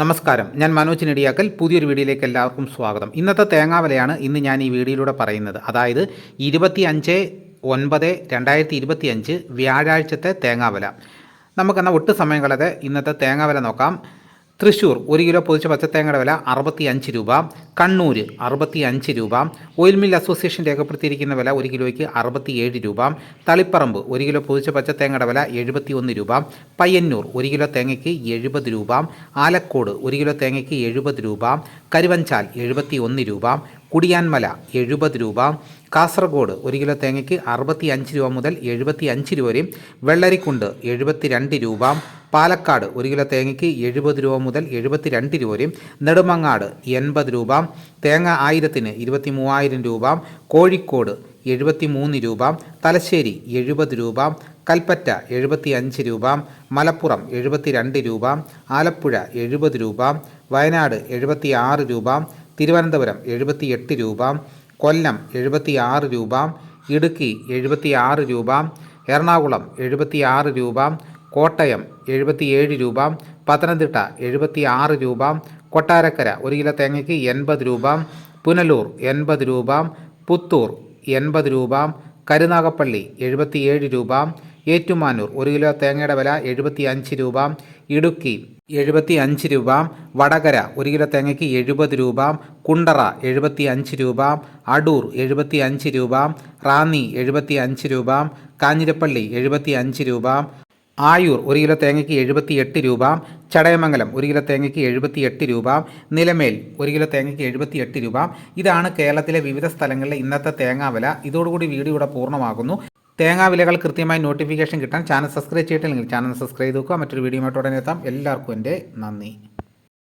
നമസ്കാരം. ഞാൻ മനോജ് നെടിയാക്കൽ. പുതിയൊരു വീഡിയോയിലേക്ക് എല്ലാവർക്കും സ്വാഗതം. ഇന്നത്തെ തേങ്ങാവലയാണ് ഇന്ന് ഞാൻ ഈ വീഡിയോയിലൂടെ പറയുന്നത്. അതായത് ഇരുപത്തി അഞ്ച് ഒൻപത് രണ്ടായിരത്തി ഇരുപത്തി അഞ്ച് വ്യാഴാഴ്ചത്തെ തേങ്ങാവല. നമുക്കെന്നാൽ ഒട്ടും സമയം കളയാതെ ഇന്നത്തെ തേങ്ങാവല നോക്കാം. തൃശ്ശൂർ ഒരു കിലോ പൊതിച്ച പച്ചത്തേങ്ങയുടെ വില അറുപത്തി അഞ്ച് രൂപ. കണ്ണൂർ അറുപത്തി അഞ്ച് രൂപ. ഓയിൽ മിൽ അസോസിയേഷൻ രേഖപ്പെടുത്തിയിരിക്കുന്ന വില ഒരു കിലോയ്ക്ക് അറുപത്തിയേഴ് രൂപ. തളിപ്പറമ്പ് ഒരു കിലോ പൊതിച്ച പച്ചത്തേങ്ങയുടെ വില എഴുപത്തി ഒന്ന് രൂപ. പയ്യന്നൂർ ഒരു കിലോ തേങ്ങയ്ക്ക് എഴുപത് രൂപ. ആലക്കോട് ഒരു കിലോ തേങ്ങയ്ക്ക് എഴുപത് രൂപ. കരുവഞ്ചാൽ എഴുപത്തി ഒന്ന് രൂപ. കുടിയാൻമല എഴുപത് രൂപ. കാസർഗോഡ് ഒരു കിലോ തേങ്ങയ്ക്ക് അറുപത്തി അഞ്ച് രൂപ മുതൽ എഴുപത്തി അഞ്ച് രൂപ വരെയും വെള്ളരിക്കുണ്ട് എഴുപത്തി രണ്ട് രൂപ. പാലക്കാട് ഒരു കിലോ തേങ്ങയ്ക്ക് എഴുപത് രൂപ മുതൽ എഴുപത്തി രണ്ട് രൂപ വരെയും നെടുമങ്ങാട് എൺപത് രൂപ തേങ്ങ ആയിരത്തിന് ഇരുപത്തി മൂവായിരം രൂപ കോഴിക്കോട് എഴുപത്തി മൂന്ന് രൂപ തലശ്ശേരി എഴുപത് രൂപ കൽപ്പറ്റ എഴുപത്തി അഞ്ച് രൂപ മലപ്പുറം എഴുപത്തി രണ്ട് രൂപ ആലപ്പുഴ എഴുപത് രൂപ വയനാട് എഴുപത്തി ആറ് രൂപ തിരുവനന്തപുരം എഴുപത്തി എട്ട് രൂപ കൊല്ലം എഴുപത്തി ആറ് രൂപ ഇടുക്കി എഴുപത്തി ആറ് രൂപ എറണാകുളം എഴുപത്തി ആറ് രൂപ കോട്ടയം എഴുപത്തിയേഴ് രൂപ പത്തനംതിട്ട എഴുപത്തി ആറ് രൂപ കൊട്ടാരക്കര ഒരു കിലോ തേങ്ങയ്ക്ക് എൺപത് രൂപ പുനലൂർ എൺപത് രൂപ പുത്തൂർ എൺപത് രൂപ കരുനാഗപ്പള്ളി എഴുപത്തിയേഴ് രൂപ ഏറ്റുമാനൂർ ഒരു കിലോ തേങ്ങയുടെ വില എഴുപത്തി അഞ്ച് രൂപ ഇടുക്കി എഴുപത്തി അഞ്ച് രൂപ വടകര ഒരു കിലോ തേങ്ങയ്ക്ക് എഴുപത് രൂപ കുണ്ടറ എഴുപത്തി അഞ്ച് രൂപ അടൂർ എഴുപത്തി അഞ്ച് രൂപ റാന്നി എഴുപത്തി അഞ്ച് രൂപ കാഞ്ഞിരപ്പള്ളി എഴുപത്തി അഞ്ച് രൂപ ആയൂർ ഒരു കിലോ തേങ്ങയ്ക്ക് എഴുപത്തി എട്ട് രൂപ ചടയമംഗലം ഒരു കിലോ തേങ്ങയ്ക്ക് എഴുപത്തി എട്ട് രൂപ നിലമേൽ ഒരു കിലോ തേങ്ങയ്ക്ക് എഴുപത്തി എട്ട് രൂപ. ഇതാണ് കേരളത്തിലെ വിവിധ സ്ഥലങ്ങളിലെ ഇന്നത്തെ തേങ്ങാവില ഇതോടുകൂടി വീഡിയോ ഇവിടെ പൂർണമാകുന്നു. തേങ്ങാവിലകൾ കൃത്യമായി നോട്ടിഫിക്കേഷൻ കിട്ടാൻ ചാനൽ സബ്സ്ക്രൈബ് ചെയ്തിട്ടില്ലെങ്കിൽ ചാനൽ സബ്സ്ക്രൈബ് ചെയ്തു നോക്കുക മറ്റൊരു വീഡിയോ ഉടനെ എത്താം. എല്ലാവർക്കും എന്റെ നന്ദി.